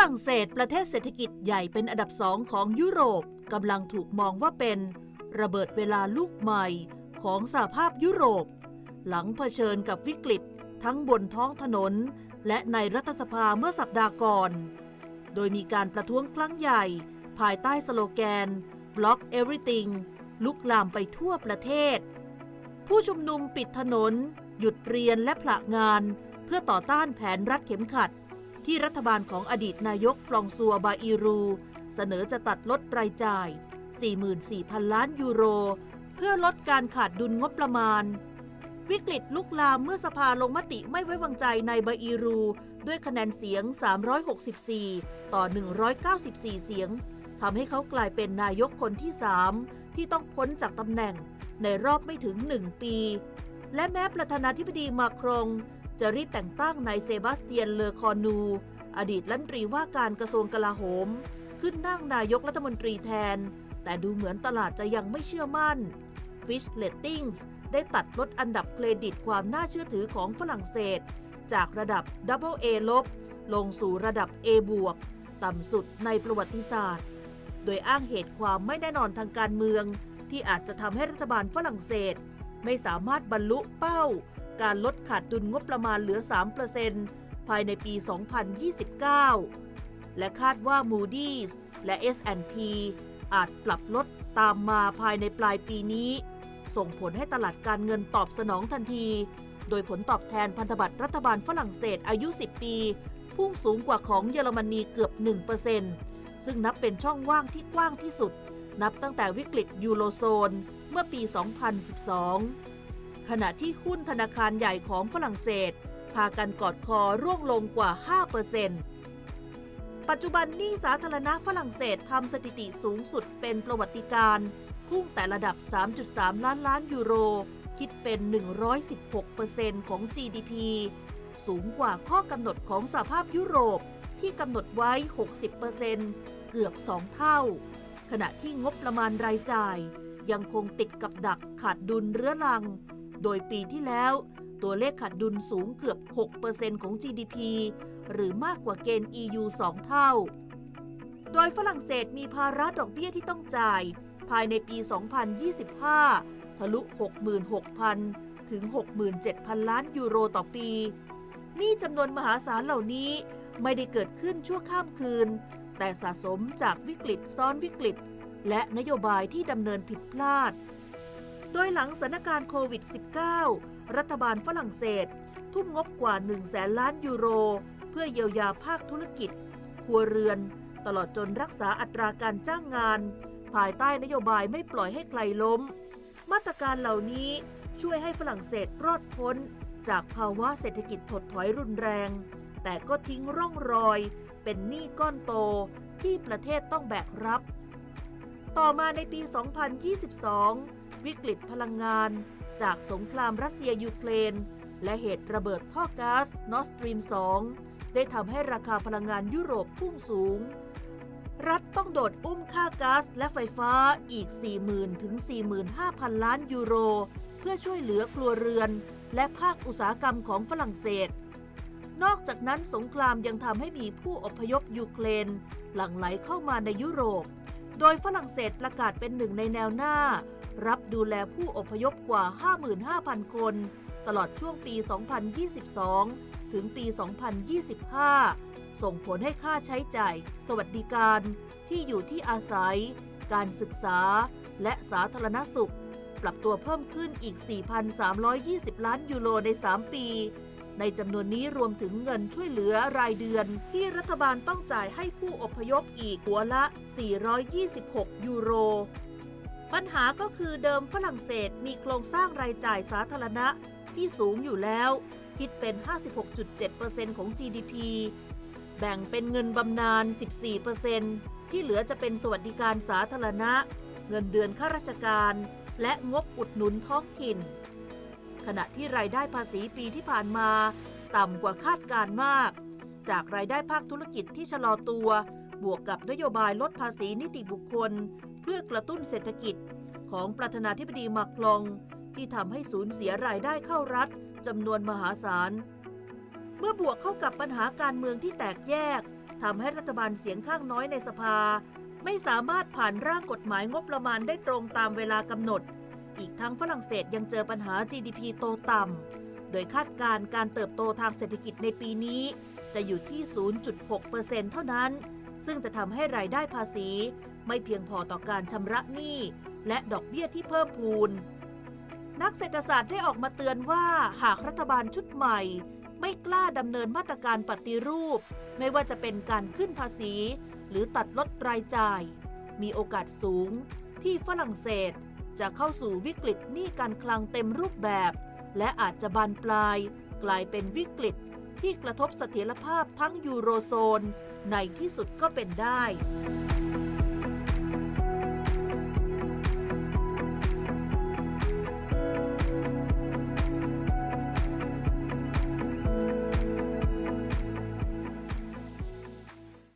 รั่งเศสประเทศเศรษฐกิจใหญ่เป็นอันดับสองของยุโรปกำลังถูกมองว่าเป็นระเบิดเวลาลูกใหม่ของสหภาพยุโรป หลังเผชิญกับวิกฤตทั้งบนท้องถนน และในรัฐสภาเมื่อสัปดาห์ก่อน โดยมีการประท้วงครั้งใหญ่ ภายใต้สโลแกน Block Everything ลุกลามไปทั่วประเทศ ผู้ชุมนุมปิดถนน หยุดเรียนและผละงาน เพื่อต่อต้านแผนรัดเข็มขัด ที่รัฐบาลของอดีตนายกฟรองซัวบาอีรู เสนอจะตัดลดรายจ่าย 44,000 ล้านยูโร เพื่อลดการขาดดุลงบประมาณ วิกฤตลุกลามเมื่อสภาลงมติไม่ไว้วางใจในบาอีรู ด้วยคะแนนเสียง 364 ต่อ 194 เสียงทำให้เขากลายเป็นนายกคนที่ 3 ที่ต้องพ้นจากตำแหน่งในรอบไม่ถึง 1 ปี และแม้ประธานาธิบดีมาครง จะรีบแต่งตั้งนายเซบาสเตียนเลอคอนู อดีตรัฐมนตรีว่าการกระทรวงกลาโหม ขึ้นนั่งนายกรัฐมนตรีแทน แต่ดูเหมือนตลาดจะยังไม่เชื่อมั่น Fish Ratings ได้ตัดลดอันดับเครดิตความน่าเชื่อถือของฝรั่งเศส จากระดับ Double A ลบลงสู่ระดับ A บวกต่ำสุดในประวัติศาสตร์ โดยอ้างเหตุความไม่แน่นอนทางการเมือง ที่อาจจะทำให้รัฐบาลฝรั่งเศส ไม่สามารถบรรลุเป้า การลดขาดดุลงบประมาณเหลือ 3%ภายในปี 2029 และคาดว่า Moody's และ S&P อาจปรับลดตามมาภายในปลายปีนี้ ส่งผลให้ตลาดการเงินตอบสนองทันที โดยผลตอบแทนพันธบัตรรัฐบาลฝรั่งเศสอายุ 10 ปี พุ่งสูงกว่าของเยอรมนีเกือบ 1%ซึ่งนับเป็นช่องว่างที่กว้างที่สุด นับตั้งแต่วิกฤตยูโรโซน เมื่อปี 2012 ขณะที่หุ้นธนาคารใหญ่ของฝรั่งเศส พากันกอดคอร่วงลงกว่า 5%ปัจจุบันหนี้สาธารณะฝรั่งเศสทำสถิติสูงสุดเป็นประวัติการณ์พุ่งแต่ระดับ 3.3 ล้านล้านยูโร คิดเป็น 116%ของ GDP สูงกว่าข้อกำหนดของสหภาพยุโรปที่กำหนดไว้ 60%เกือบ 2 เท่า ขณะที่งบประมาณรายจ่าย ยังคงติดกับดักขาดดุลเรื้อรัง โดยปีที่แล้ว ตัวเลขขาดดุลสูงเกือบ 6%ของ GDP หรือมากกว่าเกณฑ์ EU 2 เท่า โดยฝรั่งเศสมีภาระดอกเบี้ยที่ต้องจ่าย ภายในปี 2025 ทะลุ 66,000 ถึง 67,000 ล้านยูโรต่อปี นี่จำนวนมหาศาลเหล่านี้ไม่ได้เกิดขึ้นชั่วข้ามคืน แต่สะสมจากวิกฤตซ้อนวิกฤต และนโยบายที่ดำเนินผิดพลาด โดยหลังสถานการณ์โควิด -19 รัฐบาลฝรั่งเศส ทุ่มงบกว่า1แสนล้านยูโร เพื่อเยียวยาภาคธุรกิจ ครัวเรือน ตลอดจนรักษาอัตราการจ้างงาน ภายใต้นโยบายไม่ปล่อยให้ใครล้ม มาตรการเหล่านี้ช่วยให้ฝรั่งเศสรอดพ้น จากภาวะเศรษฐกิจถดถอยรุนแรง แต่ก็ทิ้งร่องรอย เป็นหนี้ก้อนโตที่ประเทศต้องแบกรับ ต่อมาในปี 2022 วิกฤตพลังงาน จากสงครามรัสเซียยูเครนและเหตุระเบิดท่อก๊าซนอสตรีม 2 ได้ทำให้ราคาพลังงานยุโรปพุ่งสูง รัฐต้องโดดอุ้มค่าก๊าซและไฟฟ้าอีก 40,000 ถึง 45,000 ล้านยูโร เพื่อช่วยเหลือครัวเรือน และภาคอุตสาหกรรมของฝรั่งเศส นอกจากนั้นสงครามยังทำให้มีผู้อพยพยูเครนหลั่งไหลเข้ามาในยุโรป โดยฝรั่งเศสประกาศเป็นหนึ่งในแนวหน้า รับดูแลผู้อพยพกว่า 55,000 คน ตลอดช่วงปี 2022 ถึงปี 2025 ส่งผลให้ค่าใช้จ่าย สวัสดิการที่อยู่ที่อาศัย การศึกษา และสาธารณสุข ปรับตัวเพิ่มขึ้นอีก 4,320 ล้านยูโรใน 3 ปี ในจำนวนนี้รวมถึงเงินช่วยเหลือรายเดือน ที่รัฐบาลต้องจ่ายให้ผู้อพยพอีกหัวละ 426 ยูโร ปัญหาก็คือเดิมฝรั่งเศสมีโครงสร้างรายจ่ายสาธารณะที่สูงอยู่แล้ว คิดเป็น 56.7%ของ GDP แบ่งเป็นเงินบำนาญ 14%ที่เหลือจะเป็นสวัสดิการสาธารณะ เงินเดือนข้าราชการ และงบอุดหนุนท้องถิ่น ขณะที่รายได้ภาษีปีที่ผ่านมา ต่ำกว่าคาดการมาก จากรายได้ภาคธุรกิจที่ชะลอตัว บวกกับนโยบายลดภาษีนิติบุคคล เพื่อกระตุ้นเศรษฐกิจ ของประธานาธิบดีมาคลอง ที่ทำให้สูญเสียรายได้เข้ารัฐจำนวนมหาศาล เมื่อบวกเข้ากับปัญหาการเมืองที่แตกแยกทำให้รัฐบาลเสียงข้างน้อยในสภา ไม่สามารถผ่านร่างกฎหมายงบประมาณได้ตรงตามเวลากำหนด อีกทั้งฝรั่งเศสยังเจอปัญหา GDP โตต่ำ โดยคาดการณ์การเติบโตทางเศรษฐกิจในปีนี้ จะอยู่ที่ 0.6%เท่านั้น ซึ่งจะทำให้รายได้ภาษี ไม่เพียงพอต่อการชำระหนี้ และดอกเบี้ยที่เพิ่มพูน นักเศรษฐศาสตร์ได้ออกมาเตือนว่าหากรัฐบาลชุดใหม่ ไม่กล้าดำเนินมาตรการปฏิรูป ไม่ว่าจะเป็นการขึ้นภาษี หรือตัดลดรายจ่าย มีโอกาสสูงที่ฝรั่งเศส จะเข้าสู่วิกฤตหนี้การคลังเต็มรูปแบบ และอาจจะบานปลาย กลายเป็นวิกฤตที่กระทบเสถียรภาพทั้งยูโรโซน ในที่สุดก็เป็นได้